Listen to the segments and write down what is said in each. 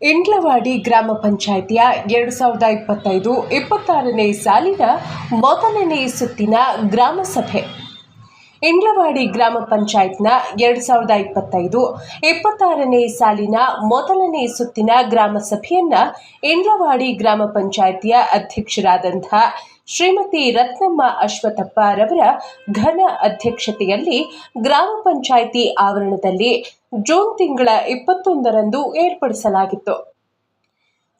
ಇಂಡ್ಲವಾಡಿ ಗ್ರಾಮ ಪಂಚಾಯಿತಿಯ ಎರಡು ಸಾವಿರದ ಇಪ್ಪತ್ತೈದು ಇಪ್ಪತ್ತಾರನೇ ಸಾಲಿನ ಮೊದಲನೇ ಸುತ್ತಿನ ಗ್ರಾಮ ಸಭೆ. ಇಂಡ್ಲವಾಡಿ ಗ್ರಾಮ ಪಂಚಾಯತ್ನ ಎರಡು ಸಾವಿರದ ಇಪ್ಪತ್ತೈದು ಇಪ್ಪತ್ತಾರನೇ ಸಾಲಿನ ಮೊದಲನೇ ಸುತ್ತಿನ ಗ್ರಾಮ ಸಭೆಯನ್ನ ಇಂಡ್ಲವಾಡಿ ಗ್ರಾಮ ಪಂಚಾಯಿತಿಯ ಅಧ್ಯಕ್ಷರಾದಂಥ ಶ್ರೀಮತಿ ರತ್ನಮ್ಮ ಅಶ್ವಥಪ್ಪ ರವರ ಘನ ಅಧ್ಯಕ್ಷತೆಯಲ್ಲಿ ಗ್ರಾಮ ಪಂಚಾಯಿತಿ ಆವರಣದಲ್ಲಿ ಜೂನ್ ತಿಂಗಳ ಇಪ್ಪತ್ತೊಂದರಂದು ಏರ್ಪಡಿಸಲಾಗಿತ್ತು.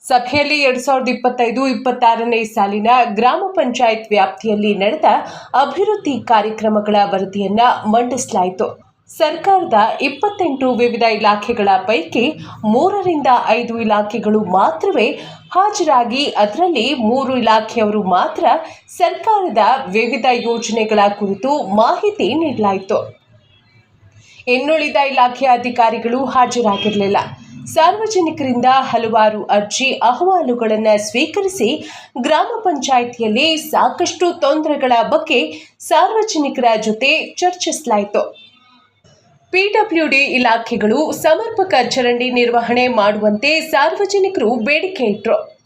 ಸಭೆಯಲ್ಲಿ ಎರಡ್ ಸಾವಿರದ ಇಪ್ಪತ್ತೈದು, ಇಪ್ಪತ್ತಾರನೇ ಸಾಲಿನ ಗ್ರಾಮ ಪಂಚಾಯತ್ ವ್ಯಾಪ್ತಿಯಲ್ಲಿ ನಡೆದ ಅಭಿವೃದ್ಧಿ ಕಾರ್ಯಕ್ರಮಗಳ ವರದಿಯನ್ನ ಮಂಡಿಸಲಾಯಿತು. ಸರ್ಕಾರದ ಇಪ್ಪತ್ತೆಂಟು ವಿವಿಧ ಇಲಾಖೆಗಳ ಪೈಕಿ ಮೂರರಿಂದ ಐದು ಇಲಾಖೆಗಳು ಮಾತ್ರವೇ ಹಾಜರಾಗಿ, ಅದರಲ್ಲಿ ಮೂರು ಇಲಾಖೆಯವರು ಮಾತ್ರ ಸರ್ಕಾರದ ವಿವಿಧ ಯೋಜನೆಗಳ ಕುರಿತು ಮಾಹಿತಿ ನೀಡಲಾಯಿತು. ಇನ್ನುಳಿದ ಇಲಾಖೆಯ ಅಧಿಕಾರಿಗಳು ಹಾಜರಾಗಿರಲಿಲ್ಲ. ಸಾರ್ವಜನಿಕರಿಂದ ಹಲವಾರು ಅರ್ಜಿ, ಅಹವಾಲುಗಳನ್ನು ಸ್ವೀಕರಿಸಿ ಗ್ರಾಮ ಪಂಚಾಯಿತಿಯಲ್ಲಿ ಸಾಕಷ್ಟು ತೊಂದರೆಗಳ ಬಗ್ಗೆ ಸಾರ್ವಜನಿಕರ ಜೊತೆ ಚರ್ಚಿಸಲಾಯಿತು. ಪಿಡಬ್ಲ್ಯೂಡಿ ಇಲಾಖೆಗಳು ಸಮರ್ಪಕ ಚರಂಡಿ ನಿರ್ವಹಣೆ ಮಾಡುವಂತೆ ಸಾರ್ವಜನಿಕರು ಬೇಡಿಕೆ ಇಟ್ಟರು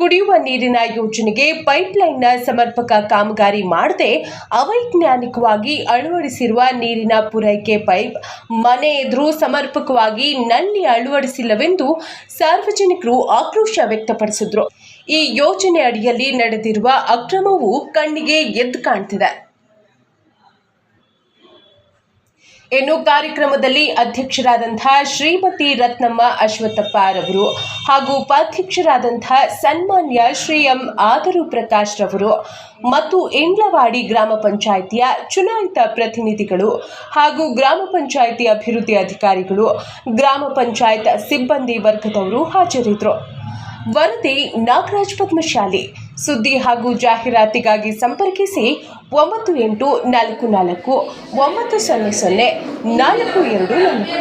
ಕುಡಿಯುವ ನೀರಿನ ಯೋಜನೆಗೆ ಪೈಪ್ಲೈನ್ನ ಸಮರ್ಪಕ ಕಾಮಗಾರಿ ಮಾಡದೆ ಅವೈಜ್ಞಾನಿಕವಾಗಿ ಅಳವಡಿಸಿರುವ ನೀರಿನ ಪೂರೈಕೆ ಪೈಪ್ ಮನೆ ಎದುರು ಸಮರ್ಪಕವಾಗಿ ನಲ್ಲಿ ಅಳವಡಿಸಿಲ್ಲವೆಂದು ಸಾರ್ವಜನಿಕರು ಆಕ್ರೋಶ ವ್ಯಕ್ತಪಡಿಸಿದ್ರು. ಈ ಯೋಜನೆ ಅಡಿಯಲ್ಲಿ ನಡೆದಿರುವ ಅಕ್ರಮವು ಕಣ್ಣಿಗೆ ಎದ್ದು ಕಾಣ್ತಿದೆ. ಇನ್ನು ಕಾರ್ಯಕ್ರಮದಲ್ಲಿ ಅಧ್ಯಕ್ಷರಾದಂಥ ಶ್ರೀಮತಿ ರತ್ನಮ್ಮ ಅಶ್ವತ್ಥಪ್ಪ ರವರು ಹಾಗೂ ಉಪಾಧ್ಯಕ್ಷರಾದಂಥ ಸನ್ಮಾನ್ಯ ಶ್ರೀ ಎಂ ಆದರು ಪ್ರಕಾಶ್ ರವರು ಮತ್ತು ಇಂಡ್ಲವಾಡಿ ಗ್ರಾಮ ಪಂಚಾಯಿತಿಯ ಚುನಾಯಿತ ಪ್ರತಿನಿಧಿಗಳು ಹಾಗೂ ಗ್ರಾಮ ಪಂಚಾಯಿತಿ ಅಭಿವೃದ್ಧಿ ಅಧಿಕಾರಿಗಳು, ಗ್ರಾಮ ಪಂಚಾಯತ್ ಸಿಬ್ಬಂದಿ ವರ್ಗದವರು ಹಾಜರಿದ್ದರು. ವರದಿ ನಾಗರಾಜ್ ಪದ್ಮಶಾಲಿ ಸುದ್ದಿ ಹಾಗೂ ಜಾಹೀರಾತಿಗಾಗಿ ಸಂಪರ್ಕಿಸಿ ಒಂಬತ್ತು ಎಂಟು ನಾಲ್ಕು ನಾಲ್ಕು ಒಂಬತ್ತು ಸೊನ್ನೆ ಸೊನ್ನೆ ನಾಲ್ಕು ಎರಡು ನಾಲ್ಕು.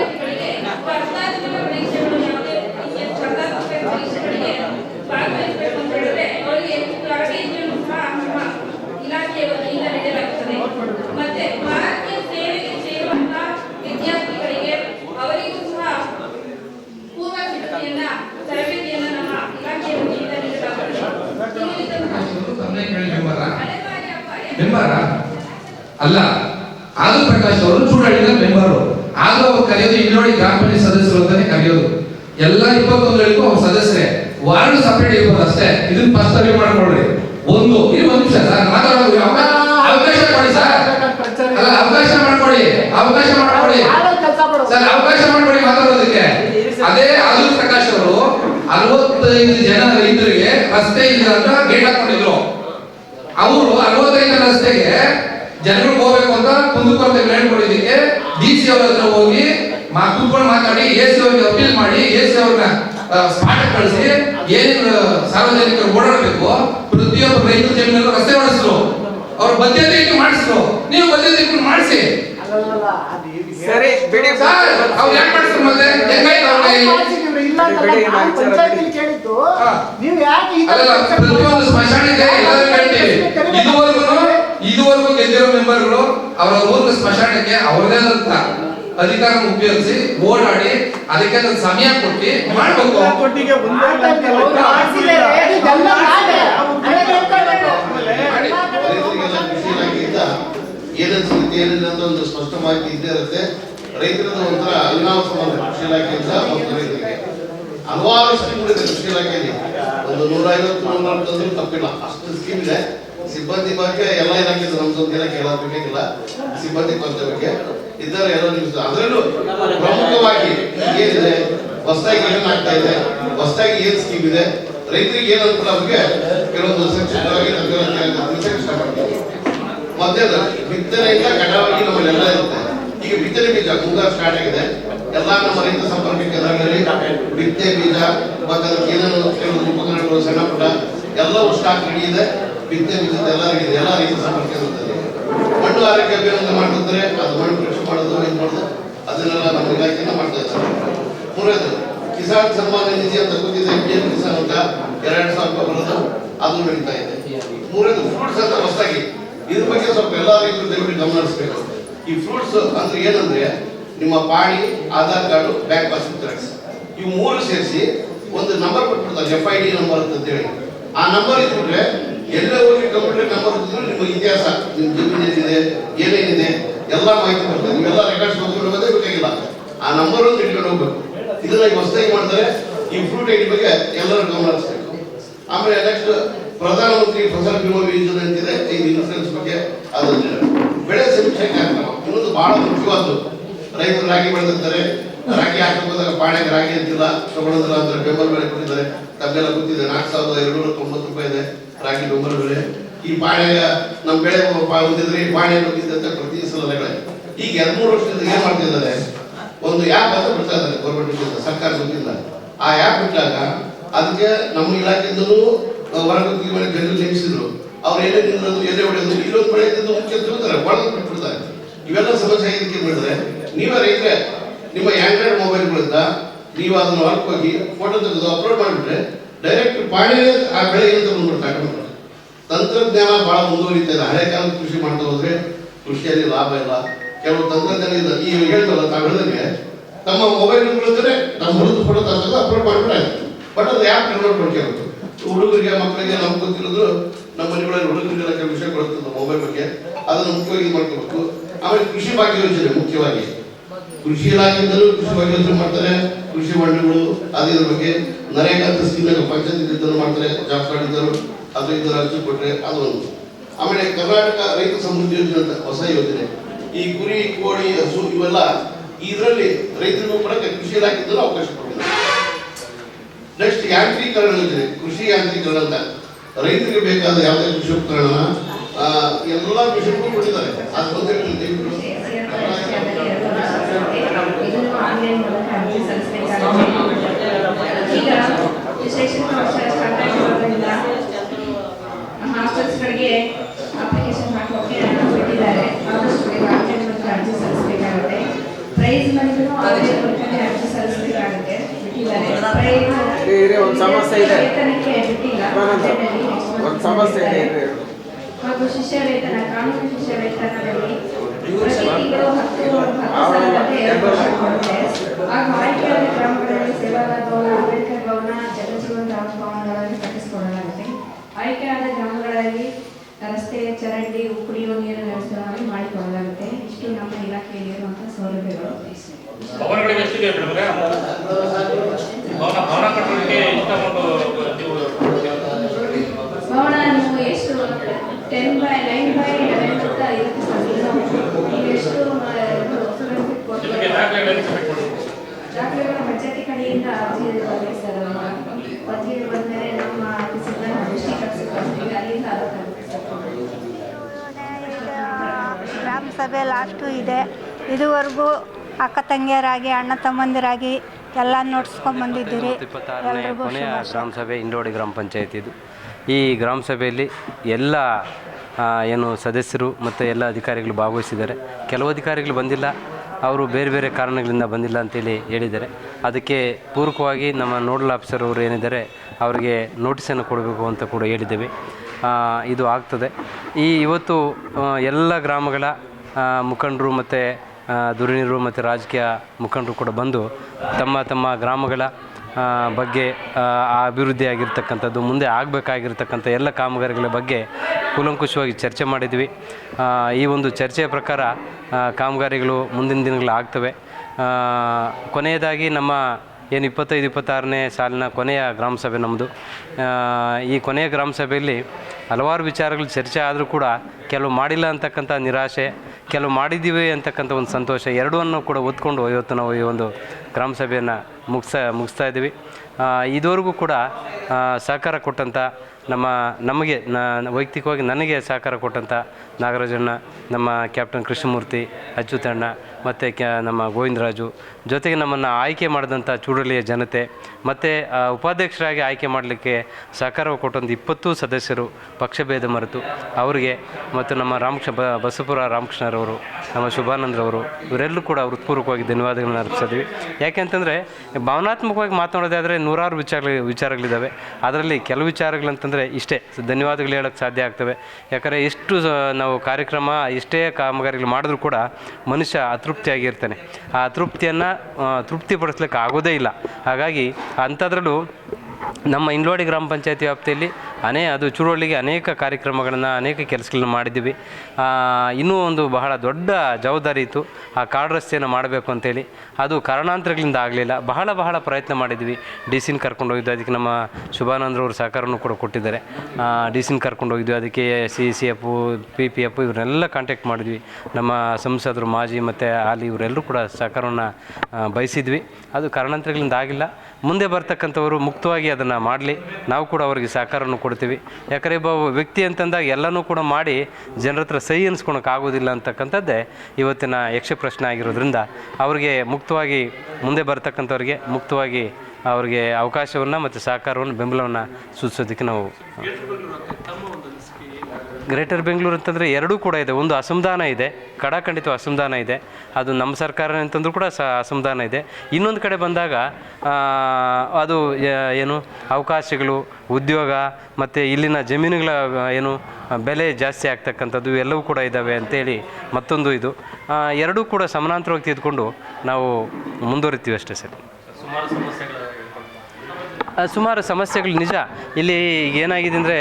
ಅಲ್ಲ, ಆದು ಪ್ರಕಾಶ್ ಅವರು ಚೂಡಾಡಿದ ಮೆಂಬರು ಆದ್ರೂ ಅವ್ರು ಕರೆಯೋದು ಇಲ್ಲಿ ನೋಡಿ ಗ್ರಾಮ ಸದಸ್ಯರು ಅಂತಾನೆ ಕರೆಯೋದು. ಎಲ್ಲ ಇಪ್ಪತ್ತೊಂದರಿಗೂ ಅವ್ರ ಸದಸ್ಯರೇ. ವಾರ್ಡ್ ಸಪರೇಟ್ ಇರ್ಬೋದು ಅಷ್ಟೇ. ಇದನ್ನ ಫಸ್ಟ್ ಅರಿವು ಮಾಡ್ಕೊಳ್ರಿ ಒಂದು ಇದು ಒಂದು ನಿಮಿಷ ಸರ್, ಮಾತಾಡೋದು ಅವಕಾಶ ಕೊಡಿ ಸರ್. ಅಲ್ಲ, ಅವಕಾಶ ಮಾಡ್ಕೊಡಿ. ಅವಕಾಶ ಮಾಡ್ಕೊಡಿ. ಸರ್, ಅವಕಾಶ ಮಾಡ್ಕೊಡಿ ಮಾತಾಡೋದಕ್ಕೆ. ಅದೇ ಆದು ಪ್ರಕಾಶ್ ಅವರು ಅರವತ್ತೈದು ಜನ ರೈತರಿಗೆ ರಸ್ತೆ ಇಲ್ಲ ಅಂತ ಗೇಟ್ ಹಾಕೊಂಡಿದ್ರು ಅವರು ಅರವತ್ತೈದು ರಸ್ತೆಗೆ ಅಂತ ಕುಂದುಕೊರತೆ ಹೇಳ್ಕೊಡಿದ್ದಕ್ಕೆ ಡಿ ಸಿ ಅವ್ರ ಹತ್ರ ಹೋಗಿ ಮಾ ಕುತ್ಕೊಂಡು ಮಾತಾಡಿ ಎ ಸಿ ಅವ್ರಿಗೆ ಅಪೀಲ್ ಮಾಡಿ ಎ ಸಿ ಅವ್ರನ್ನ ಸ್ಪಾಟ್ ಕಳಿಸಿ ಏನ್ ಸಾರ್ವಜನಿಕರು ಓಡಾಡಬೇಕು ಪ್ರತಿಯೊಬ್ಬ ರೈತ ಜಮೀನಲ್ಲೂ ರಸ್ತೆ ಮಾಡಿಸಿದ್ರು ಅವ್ರ ಬದ್ಧತೆ ಇಟ್ಟು ಮಾಡಿಸಿದ್ರು ನೀವು ಬದ್ಧತೆ ಇಟ್ಟು ಮಾಡಿಸಿ. ಸರಿ ಬಿಡಿ. ಸರ್ ಅವ್ರು ಯಾಕೆ ಮಾಡಿಸ್ರು ಮತ್ತೆ. ನೀವು ಯಾಕೆ ಪ್ರತಿಯೊಂದು ಎಲ್ಲರೂ ಹೇಳ್ತೀವಿ ಇದುವರೆಗೂ ಇದುವರೆಗೂ ಗೆದ್ದಿರೋ ಮೆಂಬರ್ಗಳು ಅವರ ಊರಿನ ಸ್ಮಶಾನಕ್ಕೆ ಅವ್ರದೇ ಆದಂತ ಅಧಿಕಾರ ಉಪಯೋಗಿಸಿ ಓಡಾಡಿ ಅದಕ್ಕೆ ಒಂದು ಸಮಯ ಕೊಟ್ಟು ಮಾಡಬೇಕು. ಏನೇನು ಏನಿಲ್ಲ ಅಂತ ಒಂದು ಸ್ಪಷ್ಟ ಮಾಹಿತಿ ಇದ್ದೇ ಇರುತ್ತೆ. ರೈತರದ ಒಂಥರ ಅವಿನಾವ ಸಂಬಂಧ ಕೃಷಿ ಇಲಾಖೆಯಿಂದ ಮತ್ತು ರೈತರಿಗೆ ಹಲವಾರು ಸ್ಕೀಮ್ ಕೃಷಿ ಇಲಾಖೆಯಲ್ಲಿ. ಒಂದು ನೂರ ಐವತ್ತು ನೂರ ತಪ್ಪಿಲ್ಲ. ಅಷ್ಟು ಸ್ಕೀಮ್ ಇದೆ. ಸಿಬ್ಬಂದಿ ಬಗ್ಗೆ ಎಲ್ಲ ಇಲಾಖೆ ನಮ್ದು ಏನಕ್ಕೆ ಬೇಕಾಗಿಲ್ಲ ಸಿಬ್ಬಂದಿ ಕೊರತೆ ಬಗ್ಗೆ ಇದ್ದಾರೆ ಎಲ್ಲ ನಿಮ್ಸ ಅದರಲ್ಲೂ ಪ್ರಮುಖವಾಗಿ ಏನಿದೆ ಹೊಸದಾಗಿ ಏನ್ ಆಗ್ತಾ ಇದೆ? ಹೊಸದಾಗಿ ಏನ್ ಸ್ಕೀಮ್ ಇದೆ? ರೈತರಿಗೆ ಏನ್ ಅನುಕೂಲ ಬಗ್ಗೆ ಕೆಲವೊಂದು ಸಂಕ್ಷಿಪ್ತವಾಗಿ ಇಷ್ಟಪಡ್ತೀನಿ ಮಧ್ಯದ ಬಿತ್ತನೆಯಿಂದ ಕಟಾವಾಗಿ ನಮ್ಮಲ್ಲೆಲ್ಲ ಇರುತ್ತೆ. ಈಗ ಬಿತ್ತನೆ ಬೀಜ ಮುಂಗಾರು ಸ್ಟಾರ್ಟ್ ಆಗಿದೆ. ಎಲ್ಲ ನಮ್ಮ ರೈತ ಸಂಪರ್ಕ ಕೇಂದ್ರಗಳಲ್ಲಿ ಬಿತ್ತನೆ ಬೀಜ, ಮತ್ತೆ ಅದಕ್ಕೆ ಏನೇನು ಕೆಲವೊಂದು ಉಪಕರಣಗಳು ಸಣ್ಣ ಪುಟ್ಟ ಎಲ್ಲವೂ ಸ್ಟಾಕ್ ರೆಡಿ ಇದೆ. ಬಿತ್ತನೆ ಎಲ್ಲ ಎಲ್ಲ ರೈತ ಸಂಪರ್ಕ ಕೇಂದ್ರದಲ್ಲಿ ಮಣ್ಣು ಆರೋಗ್ಯ ಅಭಿವೃದ್ಧಿ ಮಾಡಿದ್ರೆ ಅದು ಮಣ್ಣು ಕೃಷಿ ಮಾಡೋದು ಇದು ಮಾಡೋದು ಅದನ್ನೆಲ್ಲ ನಮ್ಮ ಇಲಾಖೆಯಿಂದ ಮಾಡ್ತಾ ಇದ್ದಾರೆ. ಮೂರನೇದು, ಕಿಸಾನ್ ಸನ್ಮಾನ ನಿಧಿ ಅಂತ ಕೂತಿದೆ. ಪಿ ಕಿಸಾನ್ ಅಂತ? ಎರಡು ಸಾವಿರ ರೂಪಾಯಿ ಬರೋದು. ಅದು ನಡೀತಾ ಇದೆ. ಮೂರನೇದು ಫ್ರೂಟ್ಸ್ ಅಂತ ಹೊಸದಾಗಿ. ಇದ್ರ ಬಗ್ಗೆ ಸ್ವಲ್ಪ ಎಲ್ಲ ರೈತರು ದಯವಿಟ್ಟು ಗಮನ ಹರಿಸ್ಬೇಕು. ಈ ಫ್ರೂಟ್ಸ್ ಅಂದ್ರೆ ಏನಂದ್ರೆ ನಿಮ್ಮ ಪಾಣಿ, Aadhaar card, bank passbook xerox ಇವು ಮೂರು ಸೇರಿಸಿ ಒಂದು ನಂಬರ್ ಕೊಟ್ಬಿಡ್ತಾರೆ. ಎಫ್ ಐ ಡಿ ನಂಬರ್ ಅಂತ ಹೇಳಿ. ಆ ನಂಬರ್ ಇಟ್ಬಿಟ್ರೆ ಎಲ್ಲೇ ಹೋಗಿ ಕಂಪ್ಯೂಟರ್ ನಂಬರ್ ನಿಮ್ಮ ಇತಿಹಾಸ ನಿಮ್ಮ ಜಮೀನು ಏನಿದೆ ಏನೇನಿದೆ, ಎಲ್ಲ ಮಾಹಿತಿ ಬರ್ತದೆ. ನೀವೆಲ್ಲ ರೆಕಾರ್ಡ್ಸ್ ಮಾಡ್ಕೊಂಡು ಹೋಗೋದೇ ಬೇಕಾಗಿಲ್ಲ ಆ ನಂಬರ್ ಒಂದು ಇಟ್ಕೊಂಡು ಹೋಗ್ಬೇಕು. ಇದನ್ನ ಈಗ ಹೊಸದಾಗಿ ಮಾಡ್ತಾರೆ. ಈ ಫ್ರೂಟ್ ಐಡಿ ಬಗ್ಗೆ ಎಲ್ಲರೂ ಗಮನ ಹರಿಸ್ಬೇಕು. ಆಮೇಲೆ ನೆಕ್ಸ್ಟ್ ಪ್ರಧಾನಮಂತ್ರಿ ಫಸಲ್ ಬಿಮಾ ಯೋಜನೆ ಅಂತಿದೆ. ಈ ಇನ್ಸೂರೆನ್ಸ್ ಬಗ್ಗೆ ಅದೊಂದು ಬೆಳೆ ಸಮೀಕ್ಷೆ ಕಾರ್ಯಕ್ರಮ. ಇನ್ನೊಂದು ಬಹಳ ಮುಖ್ಯವಾದ್ದು. ರೈತರು ರಾಗಿ ಬೆಳೆದಿರ್ತಾರೆ. ರಾಗಿ ಹಾಕೋದಾಗ ಪಾಳ್ಯಕ್ಕೆ ರಾಗಿ ಅಂತಿಲ್ಲ ತಗೊಳ್ಳೋದಿಲ್ಲ ಅಂದ್ರೆ ಬೆಂಬಲ ಬೆಲೆ ಕೊಟ್ಟಿದ್ದಾರೆ. ತಮ್ಮೆಲ್ಲ ಗೊತ್ತಿದೆ, ನಾಲ್ಕು ಸಾವಿರದ ಎರಡುನೂರ ತೊಂಬತ್ತು ರೂಪಾಯಿ ಇದೆ ರಾಗಿ ಬೆಂಬಲ ಬೆಲೆ. ಈ ಪಾಳ್ಯ ನಮ್ಮ ಬೆಳೆ ಹೊಂದಿದ್ರೆ ಈ ಪಾಳ್ಯ ಹೊಂದಿದೆ ಅಂತ ಪ್ರತಿ ಸಲಹೆಗಳೇ ಈಗ ಎರಡ್ ಮೂರು ವರ್ಷದಿಂದ ಏನ್ ಮಾಡ್ತಿದ್ದಾರೆ ಒಂದು ಆ್ಯಪ್ ಅಂತ ಬಿಡ್ತಾ ಇದ್ದಾರೆ ಗೌರ್ಮೆಂಟ್ ಸರ್ಕಾರ ಗೊತ್ತಿಲ್ಲ ಆ ಆ್ಯಪ್ ಬಿಟ್ಟಾಗ ಅದಕ್ಕೆ ನಮ್ಮ ಇಲಾಖೆಯಿಂದಲೂ ಹೊರಗುತ್ತಿಗೆ ಮೇಲೆ ಜನರು ನೇಮಿಸಿದ್ರು. ಅವ್ರು ಏನೇ ನಿಲ್ಲೋದು ಎದೆ ಹೊಡೆಯೋದು ಇಲ್ಲೊಂದು ಬೆಳೆ ಇದ್ದು ಮುಖ್ಯ ತಿಳ್ತಾರೆ ಒಳಗೆ ಬಿಟ್ಬಿಡ್ತಾರೆ. ಇವೆಲ್ಲ ಸಮಸ್ಯೆ ಇದಕ್ಕೆ ಮಾಡಿದ್ರೆ ನೀವೇ ರೈತರೆ ನಿಮ್ಮ ಆಂಡ್ರಾಯ್ಡ್ ಮೊಬೈಲ್ಗಳಿಂದ ನೀವು ಅದನ್ನು ಹೋಗಿ ಫೋಟೋ ತೆಗೆದು ಅಪ್ಲೋಡ್ ಮಾಡಿಬಿಟ್ರೆ ಡೈರೆಕ್ಟ್ ಪಾಣಿ ಆ ಬೆಳೆ ಅಂತ ಬಂದ್ಬಿಡ್ತಾರೆ ತಂತ್ರಜ್ಞಾನ ಬಹಳ ಮುಂದುವರಿತಾ ಹಳೆ ಕಾಲದ ಕೃಷಿ ಮಾಡ್ತಾ ಹೋದ್ರೆ ಕೃಷಿಯಲ್ಲಿ ಲಾಭ ಇಲ್ಲ. ಕೆಲವು ತಂತ್ರಜ್ಞಾನ ನೀವು ಈ ಹೇಳ್ತಲ್ಲ ಹೇಳಿದಂಗೆ ತಮ್ಮ ಮೊಬೈಲ್ ಇದ್ರೆ ನಮ್ಮ ಹುಡುಗ ಫೋಟೋ ತಂದಾಗ ಅಪ್ಲೋಡ್ ಮಾಡಿಬಿಟ್ರೆ ಬಟ್ ಅದು ಯಾಕೆ ಡೌನ್ಲೋಡ್ ಮಾಡ್ಕೋಬೇಕು ಹುಡುಗರಿಗೆ, ಮಕ್ಕಳಿಗೆ ನಮ್ಗೆ ಗೊತ್ತಿರೋದು ನಮ್ಮ ಮನೆಗಳಲ್ಲಿ ಹುಡುಗರಿಗೆಲ್ಲ ಕೆಲವು ವಿಷಯ ಕೊಡುತ್ತದೆ ಮೊಬೈಲ್ ಬಗ್ಗೆ. ಅದನ್ನು ಮುಖ್ಯವಾಗಿ ಮಾಡ್ಕೋಬೇಕು ಆಮೇಲೆ ಕೃಷಿ ಭಾಗ್ಯ ಯೋಜನೆ ಮುಖ್ಯವಾಗಿ. ಕೃಷಿ ಇಲಾಖೆಯಿಂದಲೂ ಕೃಷಿ ಭಾಗ್ಯ ಯೋಜನೆ ಮಾಡ್ತಾರೆ ಕೃಷಿ ಹೊಂಡಗಳು ಅದೇ ಇದ್ರ ಬಗ್ಗೆ ನರೇಗಾ ಅಂತ ಸ್ಕೀಮ್ ಪಂಚಾಯತ್ ಮಾಡ್ತಾರೆ ಜಾಬ್ ಕಾರ್ಡ್ ಇದ್ದರು, ಅದು ಇದರ ಅರ್ಜಿ ಕೊಟ್ಟರೆ ಅದು ಒಂದು. ಆಮೇಲೆ ಕರ್ನಾಟಕ ರೈತ ಸಮೃದ್ಧಿ ಯೋಜನೆ ಅಂತ ಹೊಸ ಯೋಜನೆ. ಈ ಕುರಿ, ಕೋಳಿ, ಹಸು ಇವೆಲ್ಲ ಇದರಲ್ಲಿ ರೈತರಿಗೂ ಕೂಡ ಕೃಷಿ ಇಲಾಖೆಯಿಂದಲೂ ಅವಕಾಶ ಕೊಡ್ತಾರೆ ನೆಕ್ಸ್ಟ್ ಯಾಂತ್ರೀಕರಣ ಯೋಜನೆ, ಕೃಷಿ ಯಾಂತ್ರೀಕರಣ ಅಂತ. ರೈತರಿಗೆ ಬೇಕಾದ ಯಾವುದೇ ಕೃಷಿ ಉಪಕರಣ ಎಲ್ಲ ಕೃಷಿ ಕೊಟ್ಟಿದ್ದಾರೆ. ಅದು ಇದೆ. ಒಂದು ಸಮಸ್ಯೆ ಇದೆ. ಹಾಗೂ ಶಿಷ್ಯ ವೇತನ ಕಾನೂನು ಶಿಷ್ಯ ವೇತನದಲ್ಲಿ ಪ್ರತಿ ತಿಂಗಳು ಹತ್ತು ಹಾಗೂ ಆಯ್ಕೆಯಾದ ಗ್ರಾಮಗಳಲ್ಲಿ ಸೇವಾಲಾಲ್ ಭವನ ಅಂಬೇಡ್ಕರ್ ಭವನ ಜಗಜೀವನ್ ರಾಮ್ ಭವನಗಳಲ್ಲಿ ಕಟ್ಟಿಸಿಕೊಡಲಾಗುತ್ತೆ ಆಯ್ಕೆಯಾದ ಗ್ರಾಮಗಳಲ್ಲಿ ರಸ್ತೆ ಚರಂಡಿ ಕುಡಿಯುವ ನೀರಿನ ವ್ಯವಸ್ಥೆಗಳನ್ನು ಮಾಡಿಕೊಡಲಾಗುತ್ತೆ ಇಷ್ಟು ನಮ್ಮ ಇಲಾಖೆಯಲ್ಲಿ ಇರುವಂತಹ ಸೌಲಭ್ಯಗಳು. ಎಷ್ಟು ten by nine by eleven ಅಂತ ಇರುತ್ತೆ ಎಷ್ಟು ಆ, ಇದು square feet ಕೊಡ್ತೀರಾ? ನಿಮಗೆ ದಾಖಲೆಗಳನ್ನು ಸಬ್ಮಿಟ್ ಮಾಡಿ ದಾಖಲೆಗಳ ಪಂಚಾಯತಿ ಕಡೆಯಿಂದ ಅರ್ಜಿ ಸರ್ ಅರ್ಜಿ ಬಂದರೆ ನಮ್ಮ ಆಫೀಸಿಂದ ಡಿಸ್ಟ್ರಿಕ್ಟ್ ಆಫೀಸಿಗೆ ಬರ್ತೀವಿ ಅಲ್ಲಿಂದ ಗ್ರಾಮ ಸಭೆ ಲಾಸ್ಟು ಇದೆ. ಇದುವರೆಗೂ ಅಕ್ಕ ತಂಗಿಯರಾಗಿ ಅಣ್ಣ ತಮ್ಮಂದಿರಾಗಿ ಎಲ್ಲ ನೋಡ್ಸ್ಕೊಂಡ್ ಬಂದಿದ್ದೀರಿ. ಇಪ್ಪತ್ತಾರನೇ ಎಲ್ರಿಗೂ ಕೊನೆಯ ಶುಭಾಶಯ. ಗ್ರಾಮ ಸಭೆ ಇಂಡೋಡಿ ಗ್ರಾಮ ಪಂಚಾಯತ್ ಇದು. ಈ ಗ್ರಾಮ ಸಭೆಯಲ್ಲಿ ಎಲ್ಲ ಆ, ಏನು ಸದಸ್ಯರು ಮತ್ತು ಎಲ್ಲ ಅಧಿಕಾರಿಗಳು ಭಾಗವಹಿಸಿದ್ದಾರೆ. ಕೆಲವು ಅಧಿಕಾರಿಗಳು ಬಂದಿಲ್ಲ ಅವರು ಬೇರೆ ಬೇರೆ ಕಾರಣಗಳಿಂದ ಬಂದಿಲ್ಲ ಅಂತೇಳಿ ಹೇಳಿದ್ದಾರೆ. ಅದಕ್ಕೆ ಪೂರಕವಾಗಿ ನಮ್ಮ ನೋಡಲ್ ಆಫೀಸರ್ ಅವರು ಏನಿದ್ದಾರೆ ಅವರಿಗೆ ನೋಟಿಸನ್ನು ಕೊಡಬೇಕು ಅಂತ ಕೂಡ ಹೇಳಿದ್ದೇವೆ. ಆ, ಇದು ಆಗ್ತದೆ. ಈ ಇವತ್ತು ಆ, ಎಲ್ಲ ಗ್ರಾಮಗಳ ಆ, ಮುಖಂಡರು ಮತ್ತು ಧುರೀಣರು ಮತ್ತು ರಾಜಕೀಯ ಮುಖಂಡರು ಕೂಡ ಬಂದು ತಮ್ಮ ತಮ್ಮ ಗ್ರಾಮಗಳ ಬಗ್ಗೆ ಆ, ಅಭಿವೃದ್ಧಿ ಆಗಿರ್ತಕ್ಕಂಥದ್ದು ಮುಂದೆ ಆಗಬೇಕಾಗಿರ್ತಕ್ಕಂಥ ಎಲ್ಲ ಕಾಮಗಾರಿಗಳ ಬಗ್ಗೆ ಕೂಲಂಕುಷವಾಗಿ ಚರ್ಚೆ ಮಾಡಿದ್ವಿ. ಈ ಒಂದು ಚರ್ಚೆಯ ಪ್ರಕಾರ ಕಾಮಗಾರಿಗಳು ಮುಂದಿನ ದಿನಗಳು ಆಗ್ತವೆ. ಕೊನೆಯದಾಗಿ ನಮ್ಮ ಏನು ಇಪ್ಪತ್ತೈದು, ಇಪ್ಪತ್ತಾರನೇ ಸಾಲಿನ ಕೊನೆಯ ಗ್ರಾಮ ಸಭೆ ನಮ್ಮದು ಈ ಕೊನೆಯ ಗ್ರಾಮ ಸಭೆಯಲ್ಲಿ ಹಲವಾರು ವಿಚಾರಗಳು ಚರ್ಚೆ ಆದರೂ ಕೂಡ ಕೆಲವು ಮಾಡಿಲ್ಲ ಅಂತಕ್ಕಂಥ ನಿರಾಶೆ, ಕೆಲವು ಮಾಡಿದ್ದೀವಿ ಅಂತಕ್ಕಂಥ ಒಂದು ಸಂತೋಷ ಎರಡೂ ಕೂಡ ಒತ್ಕೊಂಡು ಇವತ್ತು ನಾವು ಈ ಒಂದು ಗ್ರಾಮ ಸಭೆಯನ್ನು ಮುಗಿಸ, ಮುಗಿಸ್ತಾ ಇದ್ದೀವಿ. ಇದುವರೆಗೂ ಕೂಡ ಸಹಕಾರ ಕೊಟ್ಟಂಥ ನಮ್ಮ, ನಮಗೆ ವೈಯಕ್ತಿಕವಾಗಿ ನನಗೆ ಸಹಕಾರ ಕೊಟ್ಟಂಥ ನಾಗರಾಜಣ್ಣ, ನಮ್ಮ ಕ್ಯಾಪ್ಟನ್ ಕೃಷ್ಣಮೂರ್ತಿ ಅಚ್ಯುತಣ್ಣ ಮತ್ತು ಕ್ಯಾ, ನಮ್ಮ ಗೋವಿಂದರಾಜು ಜೊತೆಗೆ ನಮ್ಮನ್ನು ಆಯ್ಕೆ ಮಾಡಿದಂಥ ಚೂಡಳಿಯ ಜನತೆ, ಮತ್ತು ಉಪಾಧ್ಯಕ್ಷರಾಗಿ ಆಯ್ಕೆ ಮಾಡಲಿಕ್ಕೆ ಸಹಕಾರ ಕೊಟ್ಟೊಂದು ಇಪ್ಪತ್ತು ಸದಸ್ಯರು ಪಕ್ಷಭೇದ ಮರೆತು, ಅವರಿಗೆ ಮತ್ತು ನಮ್ಮ ರಾಮಕೃಷ್ಣ ಬ ಬಸಪುರ ರಾಮಕೃಷ್ಣರವರು, ನಮ್ಮ ಶುಭಾನಂದ್ರವರು, ಇವರೆಲ್ಲರೂ ಕೂಡ ಹೃತ್ಪೂರ್ವಕವಾಗಿ ಧನ್ಯವಾದಗಳನ್ನ ಅರ್ಪಿಸಿದ್ವಿ. ಯಾಕೆಂತಂದರೆ ಭಾವನಾತ್ಮಕವಾಗಿ ಮಾತನಾಡೋದಾದರೆ ನೂರಾರು ವಿಚಾರಗಳು, ವಿಚಾರಗಳಿದ್ದಾವೆ. ಅದರಲ್ಲಿ ಕೆಲವು ವಿಚಾರಗಳಂತಂದರೆ ಇಷ್ಟೇ. ಧನ್ಯವಾದಗಳು ಹೇಳೋಕ್ಕೆ ಸಾಧ್ಯ ಆಗ್ತವೆ. ಯಾಕಂದರೆ ಎಷ್ಟು ಸ- ನಾವು ಕಾರ್ಯಕ್ರಮ ಎಷ್ಟೇ ಕಾಮಗಾರಿಗಳು ಮಾಡಿದ್ರೂ ಕೂಡ ಮನುಷ್ಯ ಅತೃಪ್ತಿಯಾಗಿರ್ತಾನೆ. ಆ ಅತೃಪ್ತಿಯನ್ನು ತೃಪ್ತಿಪಡಿಸ್ಲಿಕ್ಕೆ ಆಗೋದೇ ಇಲ್ಲ. ಹಾಗಾಗಿ ಅಂಥದ್ರಲ್ಲೂ ನಮ್ಮ ಇನ್ಲೋಡಿ ಗ್ರಾಮ ಪಂಚಾಯತಿ ವ್ಯಾಪ್ತಿಯಲ್ಲಿ ಅನೇ ಅದು ಚುರುವಳ್ಳಿಗೆ ಅನೇಕ ಕಾರ್ಯಕ್ರಮಗಳನ್ನು, ಅನೇಕ ಕೆಲಸಗಳನ್ನು ಮಾಡಿದ್ದೀವಿ. ಇನ್ನೂ ಒಂದು ಬಹಳ ದೊಡ್ಡ ಜವಾಬ್ದಾರಿ ಇತ್ತು. ಆ ಕಾಡು ರಸ್ತೆಯನ್ನು ಮಾಡಬೇಕು ಅಂತೇಳಿ. ಅದು ಕಾರಣಾಂತರಗಳಿಂದ ಆಗಲಿಲ್ಲ. ಬಹಳ ಬಹಳ ಪ್ರಯತ್ನ ಮಾಡಿದ್ವಿ ಡಿ ಸಿನ ಕರ್ಕೊಂಡು ಹೋಗಿದ್ದು, ಅದಕ್ಕೆ ನಮ್ಮ ಶುಭಾನಂದ್ರವ್ರ ಸಹಕಾರವನ್ನು ಕೂಡ ಕೊಟ್ಟಿದ್ದಾರೆ. ಡಿ ಸಿನ ಕರ್ಕೊಂಡು ಹೋಗಿದ್ವಿ ಅದಕ್ಕೆ C C F P P F ಇವರನ್ನೆಲ್ಲ contact ಮಾಡಿದ್ವಿ. ನಮ್ಮ ಸಂಸದರು ಮಾಜಿ ಮತ್ತು ಆಲಿ ಇವರೆಲ್ಲರೂ ಕೂಡ ಸಹಕಾರವನ್ನು ಬಯಸಿದ್ವಿ. ಅದು ಕಾರಣಾಂತರಗಳಿಂದ ಆಗಿಲ್ಲ. ಮುಂದೆ ಬರ್ತಕ್ಕಂಥವರು ಮುಕ್ತವಾಗಿ ಅದನ್ನು ಮಾಡಲಿ. ನಾವು ಕೂಡ ಅವರಿಗೆ ಸಹಕಾರವನ್ನು ಕೊಡ್ತೀವಿ. ಯಾಕಂದರೆ ಒಬ್ಬ ವ್ಯಕ್ತಿ ಅಂತಂದಾಗ ಎಲ್ಲನೂ ಕೂಡ ಮಾಡಿ ಜನರ ಹತ್ರ ಸಹಿ ಅನ್ಸ್ಕೊಳಕ್ಕೆ ಆಗೋದಿಲ್ಲ ಅಂತಕ್ಕಂಥದ್ದೇ ಇವತ್ತಿನ ಯಕ್ಷ ಪ್ರಶ್ನೆ ಆಗಿರೋದ್ರಿಂದ ಅವರಿಗೆ ಮುಕ್ತವಾಗಿ ಮುಂದೆ ಬರ್ತಕ್ಕಂಥವ್ರಿಗೆ ಮುಕ್ತವಾಗಿ ಅವರಿಗೆ ಅವಕಾಶವನ್ನು ಮತ್ತು ಸಹಕಾರವನ್ನು ಬೆಂಬಲವನ್ನು ಸೂಚಿಸೋದಕ್ಕೆ ನಾವು ಗ್ರೇಟರ್ ಬೆಂಗಳೂರು ಅಂತಂದರೆ ಎರಡೂ ಕೂಡ ಇದೆ. ಒಂದು ಅಸಮಾಧಾನ ಇದೆ ಕಡಾಖಂಡಿತ ಅಸಮಾಧಾನ ಇದೆ. ಅದು ನಮ್ಮ ಸರ್ಕಾರ ಅಂತಂದ್ರೂ ಕೂಡ ಸ ಅಸಮಾಧಾನ ಇದೆ. ಇನ್ನೊಂದು ಕಡೆ ಬಂದಾಗ ಅದು ಏನು, ಅವಕಾಶಗಳು, ಉದ್ಯೋಗ, ಮತ್ತು ಇಲ್ಲಿನ ಜಮೀನುಗಳ, ಏನು, ಬೆಲೆ ಜಾಸ್ತಿ ಆಗ್ತಕ್ಕಂಥದ್ದು ಎಲ್ಲವೂ ಕೂಡ ಇದ್ದಾವೆ ಅಂತೇಳಿ ಮತ್ತೊಂದು ಇದು. ಎರಡೂ ಕೂಡ ಸಮಾನಾಂತರವಾಗಿ ತೆಗೆದುಕೊಂಡು ನಾವು ಮುಂದುವರಿತೀವಿ ಅಷ್ಟೇ ಸರ್. ಸುಮಾರು ಸಮಸ್ಯೆಗಳು ನಿಜ. ಇಲ್ಲಿ ಏನಾಗಿದೆ ಅಂದರೆ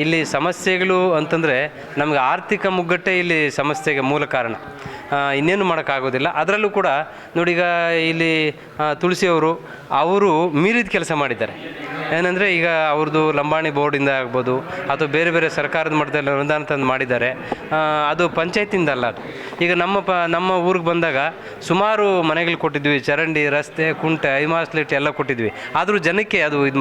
ಇಲ್ಲಿ ಸಮಸ್ಯೆಗಳು ಅಂತಂದರೆ ನಮಗೆ ಆರ್ಥಿಕ ಮುಗ್ಗಟ್ಟೆ ಇಲ್ಲಿ ಸಮಸ್ಯೆಗೆ ಮೂಲ ಕಾರಣ. ಇನ್ನೇನು ಮಾಡೋಕ್ಕಾಗೋದಿಲ್ಲ. ಅದರಲ್ಲೂ ಕೂಡ ನೋಡಿಗ ಇಲ್ಲಿ ತುಳಸಿಯವರು, ಅವರು ಮೀರಿದ ಕೆಲಸ ಮಾಡಿದ್ದಾರೆ. ಏನಂದರೆ ಈಗ ಅವ್ರದ್ದು ಲಂಬಾಣಿ ಬೋರ್ಡಿಂದ ಆಗ್ಬೋದು ಅಥವಾ ಬೇರೆ ಬೇರೆ ಸರ್ಕಾರದ ಮಟ್ಟದಲ್ಲಿ ಅನುದಾನ ತಂದು ಮಾಡಿದ್ದಾರೆ. ಅದು ಪಂಚಾಯತಿಂದ ಅಲ್ಲ ಈಗ ನಮ್ಮ ಪ, ನಮ್ಮ ಊರಿಗೆ ಬಂದಾಗ ಸುಮಾರು ಮನೆಗಳು ಕೊಟ್ಟಿದ್ವಿ. ಚರಂಡಿ, ರಸ್ತೆ, ಕುಂಟೆ ಐಮಾಸ್ಲೇಟ್ ಎಲ್ಲ ಕೊಟ್ಟಿದ್ವಿ. ಆದರೂ ಜನಕ್ಕೆ ಅದು ಇದು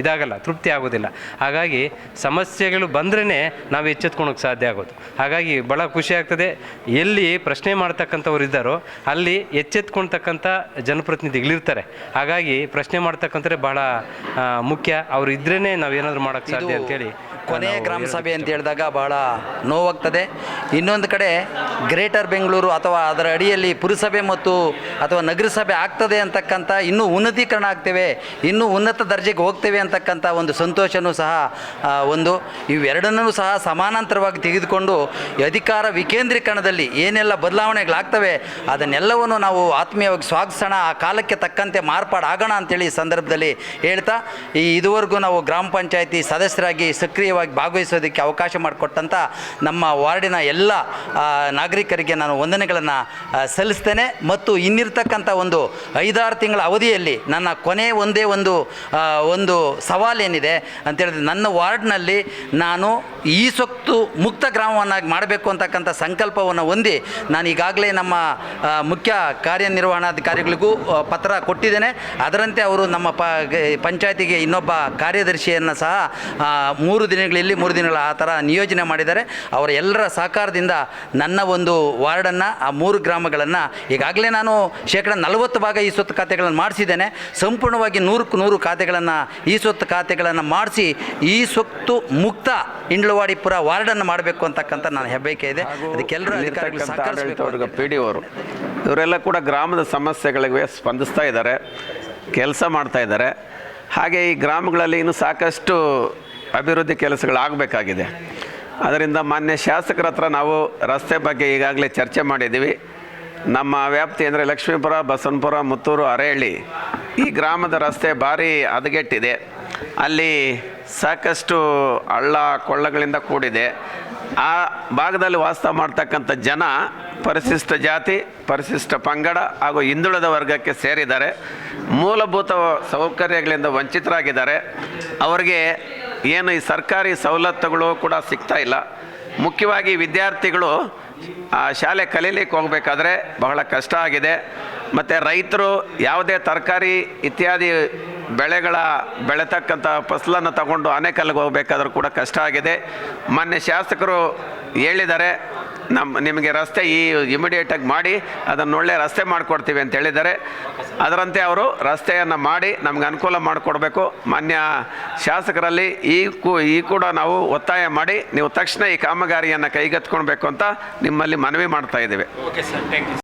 ಇದಾಗಲ್ಲ, ತೃಪ್ತಿ ಆಗೋದಿಲ್ಲ. ಹಾಗಾಗಿ ಸಮಸ್ಯೆಗಳು ಬಂದ್ರೇ ನಾವು ಎಚ್ಚೆತ್ಕೊಳಕ್ಕೆ ಸಾಧ್ಯ ಆಗೋದು. ಹಾಗಾಗಿ ಭಾಳ ಖುಷಿ ಆಗ್ತದೆ. ಎಲ್ಲಿ ಪ್ರಶ್ನೆ ಮಾಡ್ತಕ್ಕಂಥವ್ರು ಇದ್ದಾರೋ ಅಲ್ಲಿ ಎಚ್ಚೆತ್ಕೊಳ್ತಕ್ಕಂಥ ಜನಪ್ರತಿನಿಧಿಗಳಿರ್ತಾರೆ. ಹಾಗಾಗಿ ಪ್ರಶ್ನೆ ಮಾಡ್ತಕ್ಕಂಥವ್ರೆ ಬಹಳ ಮುಖ್ಯ ಅವ್ರು ಇದ್ರೇ ನಾವೇನಾದರೂ ಮಾಡೋಕ್ಕೆ ಸಾಧ್ಯ ಅಂತೇಳಿ. ಕೊನೆಯ ಗ್ರಾಮ ಸಭೆ ಅಂತ ಹೇಳಿದಾಗ ಬಹಳ ನೋವಾಗ್ತದೆ. ಇನ್ನೊಂದು ಕಡೆ ಗ್ರೇಟರ್ ಬೆಂಗಳೂರು ಅಥವಾ ಅದರ ಅಡಿಯಲ್ಲಿ ಪುರಸಭೆ ಮತ್ತು ಅಥವಾ ನಗರಸಭೆ ಆಗ್ತದೆ ಅಂತಕ್ಕಂಥ ಇನ್ನೂ ಉನ್ನತೀಕರಣ ಆಗ್ತೇವೆ ಇನ್ನೂ ಉನ್ನತ ದರ್ಜೆಗೆ ಹೋಗ್ತೇವೆ ಅಂತಕ್ಕಂಥ ಒಂದು ಸಂತೋಷನೂ ಸಹ ಒಂದು ಇವೆರಡನ್ನೂ ಸಹ ಸಮಾನಾಂತರವಾಗಿ ತೆಗೆದುಕೊಂಡು ಅಧಿಕಾರ ವಿಕೇಂದ್ರೀಕರಣದಲ್ಲಿ ಏನೆಲ್ಲ ಬದಲಾವಣೆಗಳಾಗ್ತವೆ ಅದನ್ನೆಲ್ಲವನ್ನು ನಾವು ಆತ್ಮೀಯವಾಗಿ ಸ್ವಾಗತಿಸೋಣ ಆ ಕಾಲಕ್ಕೆ ತಕ್ಕಂತೆ ಮಾರ್ಪಾಡಾಗೋಣ ಅಂತೇಳಿ ಈ ಸಂದರ್ಭದಲ್ಲಿ ಹೇಳ್ತಾ ಈ ಇದುವರೆಗೂ ನಾವು ಗ್ರಾಮ ಪಂಚಾಯಿತಿ ಸದಸ್ಯರಾಗಿ ಸಕ್ರಿಯವಾಗಿ ಭಾಗವಹಿಸೋದಕ್ಕೆ ಅವಕಾಶ ಮಾಡಿಕೊಟ್ಟಂಥ ನಮ್ಮ ವಾರ್ಡಿನ ಎಲ್ಲ ನಾಗರಿಕರಿಗೆ ನಾನು ವಂದನೆಗಳನ್ನು ಸಲ್ಲಿಸ್ತೇನೆ. ಮತ್ತು ಇನ್ನಿರ್ತಕ್ಕಂಥ ಒಂದು ಐದಾರು ತಿಂಗಳ ಅವಧಿಯಲ್ಲಿ ನನ್ನ ಕೊನೆ ಒಂದೇ ಒಂದು ಒಂದು ಸವಾಲೇನಿದೆ ಅಂತೇಳಿದ್ರೆ ನನ್ನ ವಾರ್ಡ್ನಲ್ಲಿ ನಾನು ಈ ಸೊತ್ತು ಮುಕ್ತ ಗ್ರಾಮವನ್ನಾಗಿ ಮಾಡಬೇಕು ಅಂತಕ್ಕಂಥ ಸಂಕಲ್ಪವನ್ನು ಹೊಂದಿ ನಾನು ಈಗಾಗಲೇ ನಮ್ಮ ಮುಖ್ಯ ಕಾರ್ಯನಿರ್ವಹಣಾಧಿಕಾರಿಗಳಿಗೂ ಪತ್ರ ಕೊಟ್ಟಿದ್ದೇನೆ. ಅದರಂತೆ ಅವರು ನಮ್ಮ ಪ ಪಂಚಾಯತಿಗೆ ಇನ್ನೊಬ್ಬ ಕಾರ್ಯದರ್ಶಿಯನ್ನು ಸಹ ಆ, ದಿನಗಳಲ್ಲಿ ಮೂರು ದಿನಗಳ ಆ ಥರ ನಿಯೋಜನೆ ಮಾಡಿದ್ದಾರೆ. ಅವರ ಎಲ್ಲರ ಸಹಕಾರದಿಂದ ನನ್ನ ಒಂದು ವಾರ್ಡನ್ನು ಆ ಮೂರು ಗ್ರಾಮಗಳನ್ನು ಈಗಾಗಲೇ ನಾನು ಶೇಕಡ ನಲವತ್ತು ಭಾಗ ಈ ಸ್ವತ್ತು ಖಾತೆಗಳನ್ನು ಮಾಡಿಸಿದ್ದೇನೆ. ಸಂಪೂರ್ಣವಾಗಿ ನೂರಕ್ಕೆ ನೂರು ಖಾತೆಗಳನ್ನು ಈ ಸ್ವತ್ತು ಖಾತೆಗಳನ್ನು ಮಾಡಿಸಿ ಈ ಸ್ವತ್ತು ಮುಕ್ತ ಇಂಡ್ಲವಾಡಿಪುರ ವಾರ್ಡನ್ನು ಮಾಡಬೇಕು ಅಂತಕ್ಕಂಥ ನಾನು ಹೆಬ್ಬೈಕೆ ಇದೆ. ಅದಕ್ಕೆಲ್ಲರೂ ಅಧಿಕಾರಿಗಳು ಪಿ ಡಿ ಅವರು ಇವರೆಲ್ಲ ಕೂಡ ಗ್ರಾಮದ ಸಮಸ್ಯೆಗಳಿಗೆ ಸ್ಪಂದಿಸ್ತಾ ಇದ್ದಾರೆ ಕೆಲಸ ಮಾಡ್ತಾ ಇದ್ದಾರೆ. ಹಾಗೆ ಈ ಗ್ರಾಮಗಳಲ್ಲಿ ಇನ್ನೂ ಸಾಕಷ್ಟು ಅಭಿವೃದ್ಧಿ ಕೆಲಸಗಳಾಗಬೇಕಾಗಿದೆ. ಅದರಿಂದ ಮಾನ್ಯ ಶಾಸಕರ ಹತ್ರ ನಾವು ರಸ್ತೆ ಬಗ್ಗೆ ಈಗಾಗಲೇ ಚರ್ಚೆ ಮಾಡಿದ್ದೀವಿ. ನಮ್ಮ ವ್ಯಾಪ್ತಿ ಅಂದರೆ ಲಕ್ಷ್ಮೀಪುರ, ಬಸವನಪುರ, ಮುತ್ತೂರು, ಅರೇಹಳ್ಳಿ ಈ ಗ್ರಾಮದ ರಸ್ತೆ ಭಾರಿ ಹದಗೆಟ್ಟಿದೆ. ಅಲ್ಲಿ ಸಾಕಷ್ಟು ಹಳ್ಳ ಕೊಳ್ಳಗಳಿಂದ ಕೂಡಿದೆ. ಆ ಭಾಗದಲ್ಲಿ ವಾಸ್ತವ ಮಾಡ್ತಕ್ಕಂಥ ಜನ ಪರಿಶಿಷ್ಟ ಜಾತಿ, ಪರಿಶಿಷ್ಟ ಪಂಗಡ ಹಾಗೂ ಹಿಂದುಳಿದ ವರ್ಗಕ್ಕೆ ಸೇರಿದ್ದಾರೆ. ಮೂಲಭೂತ ಸೌಕರ್ಯಗಳಿಂದ ವಂಚಿತರಾಗಿದ್ದಾರೆ. ಅವರಿಗೆ ಏನು ಈ ಸರ್ಕಾರಿ ಸವಲತ್ತುಗಳು ಕೂಡ ಸಿಗ್ತಾ ಇಲ್ಲ. ಮುಖ್ಯವಾಗಿ ವಿದ್ಯಾರ್ಥಿಗಳು, ಆ, ಶಾಲೆ ಕಲೀಲಿಕ್ಕೆ ಹೋಗಬೇಕಾದ್ರೆ ಬಹಳ ಕಷ್ಟ ಆಗಿದೆ. ಮತ್ತು ರೈತರು ಯಾವುದೇ ತರಕಾರಿ ಇತ್ಯಾದಿ ಬೆಳೆಗಳ, ಬೆಳೆತಕ್ಕಂಥ ಫಸಲನ್ನು ತಗೊಂಡು ಆನೆಕಲ್ಲಿಗೆ ಹೋಗಬೇಕಾದ್ರೂ ಕೂಡ ಕಷ್ಟ ಆಗಿದೆ. ಮಾನ್ಯ ಶಾಸಕರು ಹೇಳಿದ್ದಾರೆ ನಮ್ಮ ನಿಮಗೆ ರಸ್ತೆ ಈ ಇಮಿಡಿಯೇಟಾಗಿ ಮಾಡಿ, ಅದನ್ನು ಒಳ್ಳೆ ರಸ್ತೆ ಮಾಡಿಕೊಡ್ತೀವಿ ಅಂತ ಹೇಳಿದ್ದಾರೆ. ಅದರಂತೆ ಅವರು ರಸ್ತೆಯನ್ನು ಮಾಡಿ ನಮ್ಗೆ ಅನುಕೂಲ ಮಾಡಿಕೊಡ್ಬೇಕು. ಮಾನ್ಯ ಶಾಸಕರಲ್ಲಿ ಈ ಕೂ, ಈ ಕೂಡ ನಾವು ಒತ್ತಾಯ ಮಾಡಿ, ನೀವು ತಕ್ಷಣ ಈ ಕಾಮಗಾರಿಯನ್ನು ಕೈಗೆತ್ಕೊಳ್ಬೇಕು ಅಂತ ನಿಮ್ಮಲ್ಲಿ ಮನವಿ ಮಾಡ್ತಾ ಇದ್ದೇವೆ. Okay sir thank you